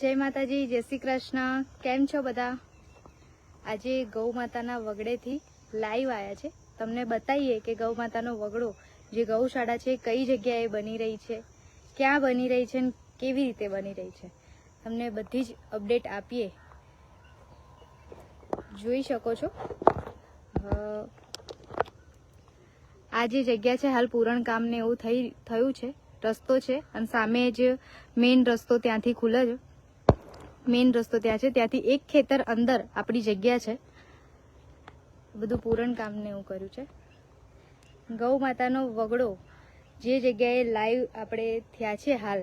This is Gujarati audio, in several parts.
જય માતાજી, જય શ્રી કૃષ્ણ. કેમ છો બધા? આજે ગૌ માતાના વગડેથી લાઈવ આવ્યા છે. તમને બતાવીએ કે ગૌ માતાનો વગડો જે ગૌશાળા છે, કઈ જગ્યાએ બની રહી છે, ક્યાં બની રહી છે અને કેવી રીતે બની રહી છે. તમને બધી જ અપડેટ આપીએ. જોઈ શકો છો. આ જે જગ્યા છે, હાલ પૂરણ કામને એવું થઈ, થયું છે. રસ્તો છે અને સામે જ મેઇન રસ્તો ત્યાંથી ખુલે છે. મેઇન રસ્તો ત્યાં છે. ત્યાંથી એક ખેતર અંદર આપણી જગ્યા છે. બધું પૂરણ કામને એવું કર્યું છે. ગૌ માતાનો વગડો જે જગ્યાએ લાઈવ આપણે થયા છે હાલ,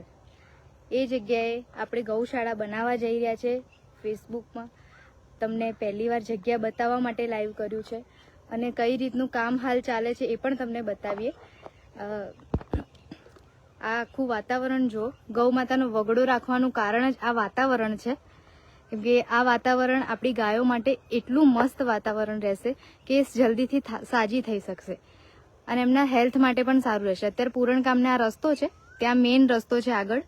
એ જગ્યાએ આપણે ગૌશાળા બનાવવા જઈ રહ્યા છે ફેસબુકમાં તમને પહેલીવાર જગ્યા બતાવવા માટે લાઈવ કર્યું છે. અને કઈ રીતનું કામ હાલ ચાલે છે એ પણ તમને બતાવીએ. આ આખું વાતાવરણ જો ગૌ માતાનો વગડો રાખવાનું કારણ જ આ વાતાવરણ છે. કેમ કે આ વાતાવરણ આપણી ગાયો માટે એટલું મસ્ત વાતાવરણ રહેશે કે જલ્દીથી સાજી થઈ શકશે. અને એમના હેલ્થ માટે પણ સારું રહેશે. અત્યારે પૂરણકામને આ રસ્તો છે, ત્યાં મેઇન રસ્તો છે આગળ.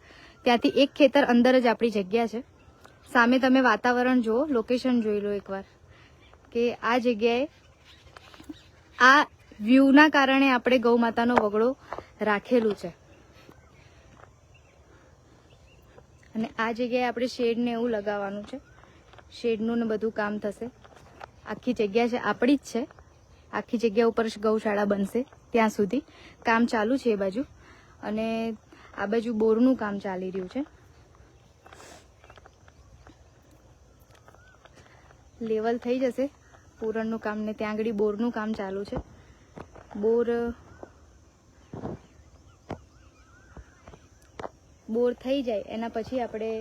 ત્યાંથી એક ખેતર અંદર જ આપણી જગ્યા છે. સામે તમે વાતાવરણ જુઓ લોકેશન જોઈ લો એકવાર. કે આ જગ્યાએ આ વ્યૂના કારણે આપણે ગૌ માતાનો વગડો રાખેલું છે. અને આ જગ્યાએ આપણે શેડને એવું લગાવવાનું છે. શેડનું ને બધું કામ થશે. આખી જગ્યા છે, આપણી જ છે. આખી જગ્યા ઉપર ગૌશાળા બનશે ત્યાં સુધી. કામ ચાલુ છે એ બાજુ. અને આ બાજુ બોરનું કામ ચાલી રહ્યું છે. લેવલ થઈ જશે. પૂરણનું કામ ને ત્યાં આગળ બોરનું કામ ચાલુ છે. બોર બોર થઈ જાય, એના પછી આપણે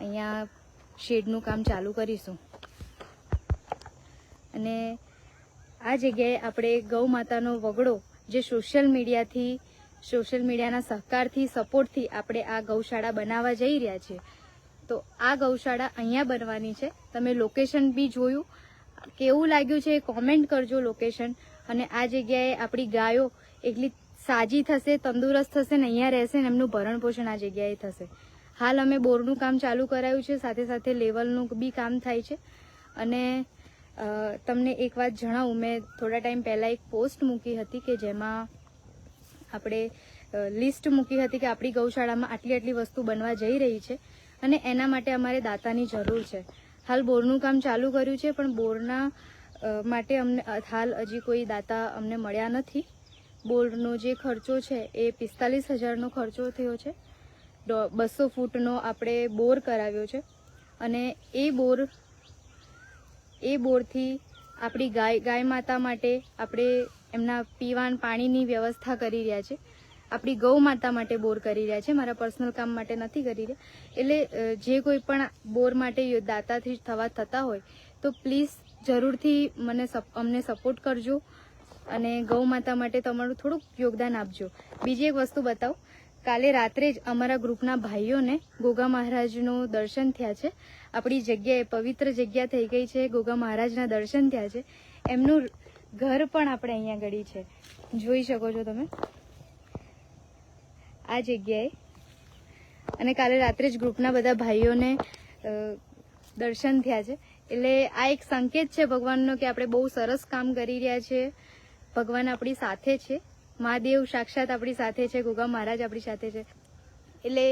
અહીંયા શેડનું કામ ચાલુ કરીશું. અને આ જગ્યાએ આપણે ગૌ માતાનો વગડો, જે સોશિયલ મીડિયાથી સોશિયલ મીડિયાના સહકારથી સપોર્ટથી આપણે આ ગૌશાળા બનાવવા જઈ રહ્યા છીએ. તો આ ગૌશાળા અહીંયા બનવાની છે. તમે લોકેશન બી જોયું. કેવું લાગ્યું છે કોમેન્ટ કરજો લોકેશન અને આ જગ્યાએ આપણી ગાયો એટલી સાજી થશે, તંદુરસ્ત થશે ને અહીંયા રહેશે ને એમનું ભરણ પોષણ આ જગ્યાએ થશે. હાલ અમે બોરનું કામ ચાલુ કરાયું છે, સાથે સાથે લેવલનું બી કામ થાય છે. અને તમને એક વાત જણાવું, મેં થોડા ટાઈમ પહેલાં એક પોસ્ટ મૂકી હતી કે જેમાં આપણે લિસ્ટ મૂકી હતી કે આપણી ગૌશાળામાં આટલી આટલી વસ્તુ બનવા જઈ રહી છે અને એના માટે અમારે દાતાની જરૂર છે. હાલ બોરનું કામ ચાલુ કર્યું છે, પણ બોરના માટે અમને હાલ હજી કોઈ દાતા અમને મળ્યા નથી. બોરનો જે ખર્ચો છે એ પિસ્તાલીસ હજારનો ખર્ચો થયો છે. બસો ફૂટનો આપણે બોર કરાવ્યો છે. અને એ બોર, એ બોરથી આપણી ગાય ગાય માતા માટે આપણે એમના પીવાન પાણીની વ્યવસ્થા કરી રહ્યા છે. આપણી ગૌ માતા માટે બોર કરી રહ્યા છે. મારા પર્સનલ કામ માટે નથી કરી રહ્યા. એટલે જે કોઈ પણ બોર માટે દાતાથી થવા થતા હોય, તો પ્લીઝ જરૂરથી મને અમને સપોર્ટ કરજો. અને ગૌ માતા માટે તમારું થોડુંક યોગદાન આપજો. બીજી એક વસ્તુ બતાવું. કાલે રાત્રે જ અમારા ગ્રુપના ભાઈઓને ગોગા મહારાજનું દર્શન થયા છે. આપણી જગ્યાએ પવિત્ર જગ્યા થઈ ગઈ છે. ગોગા મહારાજના દર્શન થયા છે. એમનું ઘર પણ આપણે અહીંયા ગળી છે. જોઈ શકો છો તમે. આ જગ્યાએ. અને કાલે રાત્રે જ ગ્રુપના બધા ભાઈઓને દર્શન થયા છે. એટલે આ એક સંકેત છે ભગવાનનો કે આપણે બહુ સરસ કામ કરી રહ્યા છીએ ભગવાન આપણી સાથે છે. મહાદેવ સાક્ષાત આપણી સાથે છે. ગોગા મહારાજ આપણી સાથે છે. એટલે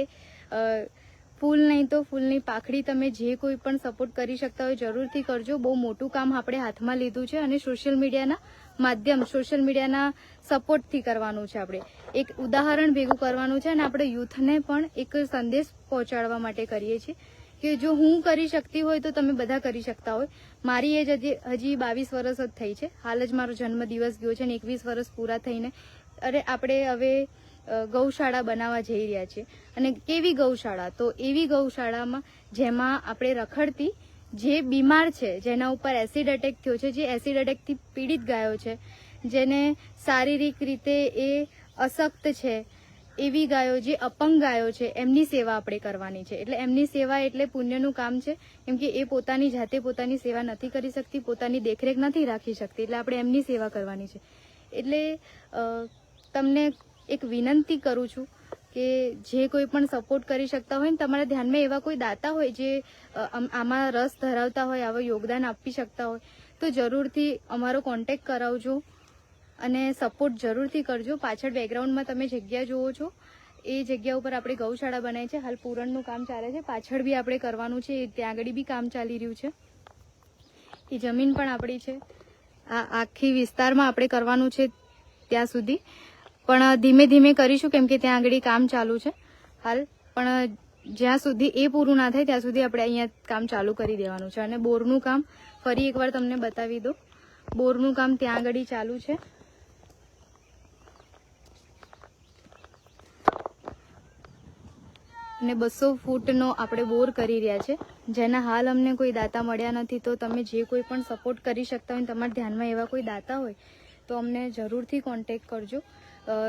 ફૂલ નહીં તો ફૂલની પાખડી તમે જે કોઈ પણ સપોર્ટ કરી શકતા હોય જરૂરથી કરજો. બહુ મોટું કામ આપણે હાથમાં લીધું છે અને સોશિયલ મીડિયાના માધ્યમ સોશિયલ મીડિયાના સપોર્ટથી કરવાનું છે આપણે. એક ઉદાહરણ ભેગું કરવાનું છે અને આપણે યુથને પણ એક સંદેશ પહોંચાડવા માટે કરીએ છીએ. કે જો હું કરી શકતી હોય તો તમે બધા કરી શકતા હોય. મારી એજ હજી હજી બાવીસ વર્ષ જ થઈ છે. હાલ જ મારો જન્મદિવસ ગયો છે અને એકવીસ વર્ષ પૂરા થઈને. અરે, આપણે હવે ગૌશાળા બનાવવા જઈ રહ્યા છીએ. અને કેવી ગૌશાળા? તો એવી ગૌશાળામાં જેમાં આપણે રખડતી જે બીમાર છે, જેના ઉપર એસિડ એટેક થયો છે, જે એસિડ એટેકથી પીડિત ગાયો છે, જેને શારીરિક રીતે એ અશક્ત છે એવી ગાયો જે અપંગ ગાયો છે, એમની સેવા આપણે કરવાની છે. એટલે એમની સેવા એટલે પુણ્યનું કામ છે. કેમ કે એ પોતાની જાતે પોતાની સેવા નથી કરી શકતી, પોતાની દેખરેખ નથી રાખી શકતી. એટલે આપણે એમની સેવા કરવાની છે. એટલે તમને એક વિનંતી કરું છું કે જે કોઈ પણ સપોર્ટ કરી શકતા હોય ને, તમારા ધ્યાનમાં એવા કોઈ દાતા હોય જે આમ- રસ ધરાવતા હોય, આવા યોગદાન આપી શકતા હોય, તો જરૂરથી અમારો કોન્ટેક્ટ કરાવજો. અને સપોર્ટ જરૂરથી કરજો. પાછળ બેકગ્રાઉન્ડમાં તમે જગ્યા જુઓ છો. એ જગ્યા ઉપર આપણે ગૌશાળા બનાવી છે. હાલ પૂરણનું કામ ચાલે છે. પાછળ બી આપણે કરવાનું છે. ત્યાં આગળ બી કામ ચાલી રહ્યું છે. એ જમીન પણ આપણી છે. આ આખી વિસ્તારમાં આપણે કરવાનું છે ત્યાં સુધી. પણ ધીમે ધીમે કરીશું કેમ કે ત્યાં આગળ કામ ચાલુ છે. હાલ પણ જ્યાં સુધી એ પૂરું ના થાય ત્યાં સુધી આપણે અહીંયા કામ ચાલુ કરી દેવાનું છે. અને બોરનું કામ ફરી એકવાર તમને બતાવી દો બોરનું કામ ત્યાં આગળ ચાલુ છે. અને બસો ફૂટનો આપણે બોર કરી રહ્યા છે. જેના હાલ અમને કોઈ દાતા મળ્યા નથી, તો તમે જે કોઈ પણ સપોર્ટ કરી શકતા હોય તમારા ધ્યાનમાં એવા કોઈ દાતા હોય, તો અમને જરૂરથી કોન્ટેક કરજો.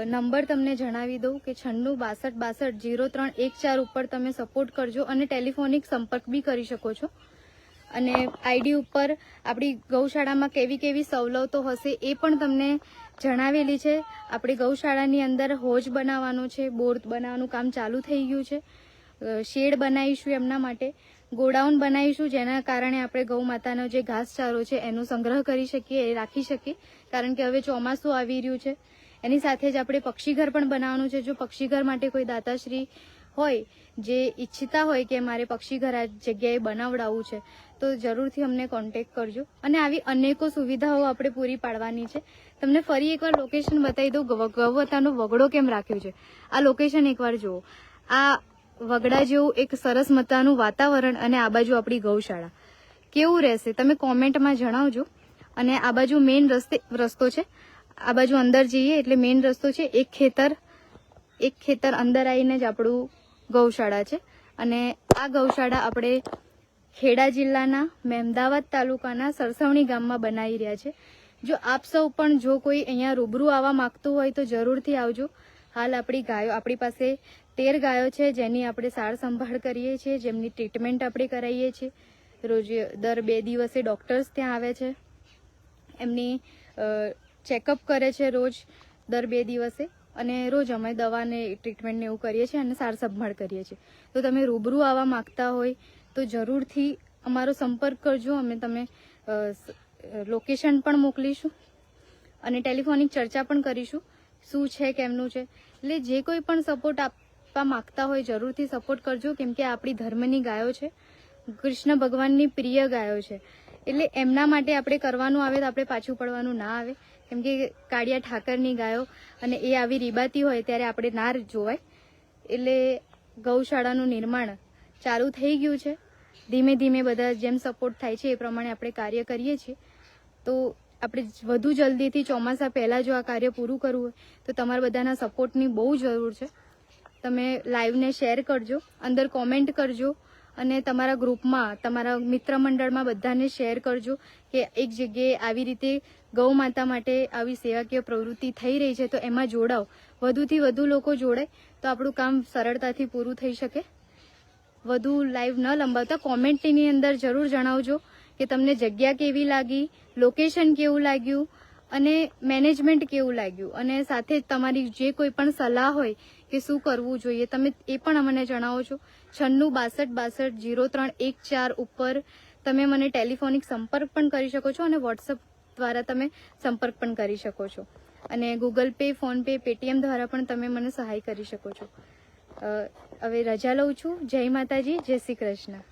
નંબર તમને જણાવી દઉં કે છન્નું બાસઠ બાસઠ જીરો ત્રણ એક ચાર ઉપર તમે સપોર્ટ કરજો અને ટેલિફોનિક સંપર્ક બી કરી શકો છો. અને આઈડી ઉપર આપણી ગૌશાળામાં કેવી કેવી સવલતો હશે એ પણ તમને જણાવેલી છે, આપણી ગૌશાળાની અંદર હોજ બનાવવાનો છે, બોર બનાવવાનું કામ ચાલુ થઈ ગયું છે. શેડ બનાવીશું એમના માટે. ગોડાઉન બનાવીશું, જેના કારણે આપણે ગૌ માતાનો જે ઘાસચારો છે, એનો સંગ્રહ કરી શકીએ, એ રાખી શકીએ. કારણ કે હવે ચોમાસું આવી રહ્યું છે. એની સાથે જ આપણે પક્ષીઘર પણ બનાવવાનું છે. જો પક્ષીઘર માટે કોઈ દાતાશ્રી હોય, જે ઈચ્છતા હોય કે મારે પક્ષીઘર આ જગ્યાએ બનાવડાવવું છે, તો જરૂરથી અમને કોન્ટેક કરજો. અને આવી અનેકો સુવિધાઓ આપણે પૂરી પાડવાની છે. તમને ફરી એકવાર લોકેશન બતાવી દઉં, ગવ- ગૌવતાનો વગડો કેમ રાખ્યો છે. આ લોકેશન એકવાર જુઓ. આ વગડા જેવું એક સરસ મતાનું વાતાવરણ અને આ બાજુ આપણી ગૌશાળા. કેવું રહેશે? તમે કોમેન્ટમાં જણાવજો. અને આ બાજુ મેઇન રસ્તે, રસ્તો છે. આ બાજુ અંદર જઈએ એટલે મેઇન રસ્તો છે. એક ખેતર એક ખેતર અંદર આવીને જ આપણું ગૌશાળા છે. અને આ ગૌશાળા આપણે ખેડા જિલ્લાના મહેમદાવાદ તાલુકાના સરસવણી ગામમાં બનાવી રહ્યા છે. જો આપ સૌ પણ જો કોઈ અહીંયા રૂબરૂ આવવા માંગતું હોય તો જરૂરથી આવજો. હાલ આપણી ગાયો, આપણી પાસે તેર ગાયો છે જેની આપણે સાર સંભાળ કરીએ છીએ, જેમની ટ્રીટમેન્ટ આપણે કરાવીએ છીએ. રોજ દર બે દિવસે ડૉક્ટર્સ ત્યાં આવે છે. એમની ચેકઅપ કરે છે રોજ દર બે દિવસે. અને રોજ અમે દવાને ટ્રીટમેન્ટને એવું કરીએ છીએ અને સાર સંભાળ કરીએ છીએ. તો તમે રૂબરૂ આવવા માગતા હોય તો જરૂરથી અમારો સંપર્ક કરજો. અમે તમે લોકેશન પણ મોકલીશું અને ટેલિફોનિક ચર્ચા પણ કરીશું. શું છે, કેમનું છે? એટલે જે કોઈ પણ સપોર્ટ આપવા માગતા હોય જરૂરથી સપોર્ટ કરજો. કેમ કે આપણી ધર્મની ગાયો છે. કૃષ્ણ ભગવાનની પ્રિય ગાયો છે. એટલે એમના માટે આપણે કરવાનું આવે તો આપણે પાછું પડવાનું ના આવે. કેમ કે કાળિયા ઠાકરની ગાયો અને એ આવી રીબાતી હોય ત્યારે આપણે ના જોવાય. એટલે ગૌશાળાનું નિર્માણ ચાલુ થઈ ગયું છે. ધીમે ધીમે બધા જેમ સપોર્ટ થાય છે એ પ્રમાણે આપણે કાર્ય કરીએ છીએ. તો આપણે વધુ જલ્દીથી ચોમાસા પહેલાં જો આ કાર્ય પૂરું કરવું હોય, તો તમારા બધાના સપોર્ટની બહુ જરૂર છે. તમે લાઈવને શેર કરજો, અંદર કોમેન્ટ કરજો અને તમારા ગ્રુપમાં, તમારા મિત્ર મંડળમાં બધાને શેર કરજો કે એક જગ્યાએ આવી રીતે ગૌ માતા માટે આવી સેવાકીય પ્રવૃત્તિ થઈ રહી છે, તો એમાં જોડાઓ. વધુથી વધુ લોકો જોડાય તો આપણું કામ સરળતાથી પૂરું થઈ શકે. વધુ લાઈવ ન લંબાવતા કોમેન્ટની અંદર જરૂર જણાવજો કે તમને જગ્યા કેવી લાગી લોકેશન કેવું લાગ્યું અને મેનેજમેન્ટ કેવું લાગ્યું. અને સાથે તમારી જે કોઈ પણ સલાહ હોય કે શું કરવું જોઈએ? તમે એ પણ અમને જણાવો છો. છન્નું બાસઠ બાસઠ જીરો ત્રણ એક ચાર ઉપર તમે મને ટેલિફોનિક સંપર્ક પણ કરી શકો છો અને વોટ્સઅપ દ્વારા તમે સંપર્ક પણ કરી શકો છો. અને ગૂગલ પે ફોનપે પેટીએમ દ્વારા પણ તમે મને સહાય કરી શકો છો. હવે રજા લઉં છું. જય માતાજી, જય શ્રી કૃષ્ણ.